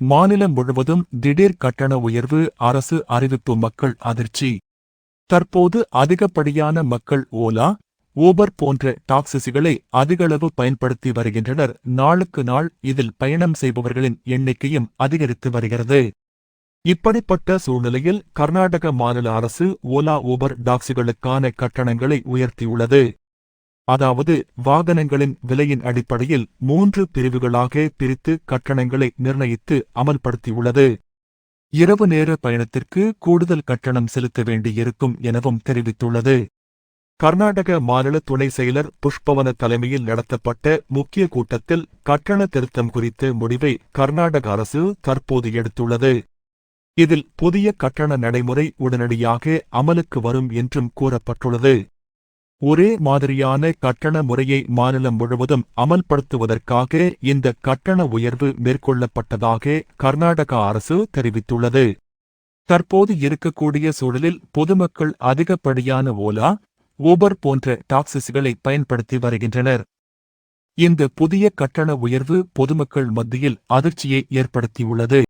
மாநிலம் முழுவதும் திடீர் கட்டண உயர்வு அரசு அறிவிப்பு மக்கள் அதிர்ச்சி. தற்போது அதிகப்படியான மக்கள் ஓலா ஊபர் போன்ற டாக்ஸிகளை அதிகளவு பயன்படுத்தி வருகின்றனர். நாளுக்கு நாள் இதில் பயணம் செய்பவர்களின் எண்ணிக்கையும் அதிகரித்து வருகிறது. இப்படிப்பட்ட சூழ்நிலையில் கர்நாடக மாநில அரசு ஓலா ஊபர் டாக்ஸிகளுக்கான கட்டணங்களை உயர்த்தியுள்ளது. அதாவது வாகனங்களின் விலையின் அடிப்படையில் மூன்று பிரிவுகளாக பிரித்து கட்டணங்களை நிர்ணயித்து அமல்படுத்தியுள்ளது. இரவு நேர பயணத்திற்கு கூடுதல் கட்டணம் செலுத்த வேண்டியிருக்கும் எனவும் தெரிவித்துள்ளது. கர்நாடக மாநில துணை செயலர் புஷ்பவன தலைமையில் நடத்தப்பட்ட முக்கிய கூட்டத்தில் கட்டண திருத்தம் குறித்த முடிவை கர்நாடக அரசு தற்போது எடுத்துள்ளது. இதில் புதிய கட்டண நடைமுறை உடனடியாக அமலுக்கு வரும் என்றும் கூறப்பட்டுள்ளது. ஒரே மாதிரியான கட்டண முறையை மாநிலம் முழுவதும் அமல்படுத்துவதற்காக இந்த கட்டண உயர்வு மேற்கொள்ளப்பட்டதாக கர்நாடக அரசு தெரிவித்துள்ளது. தற்போது இருக்கக்கூடிய சூழலில் பொதுமக்கள் அதிகப்படியான ஓலா ஊபர் போன்ற டாக்ஸிஸ்களை பயன்படுத்தி வருகின்றனர். இந்த புதிய கட்டண உயர்வு பொதுமக்கள் மத்தியில் அதிர்ச்சியை ஏற்படுத்தியுள்ளது.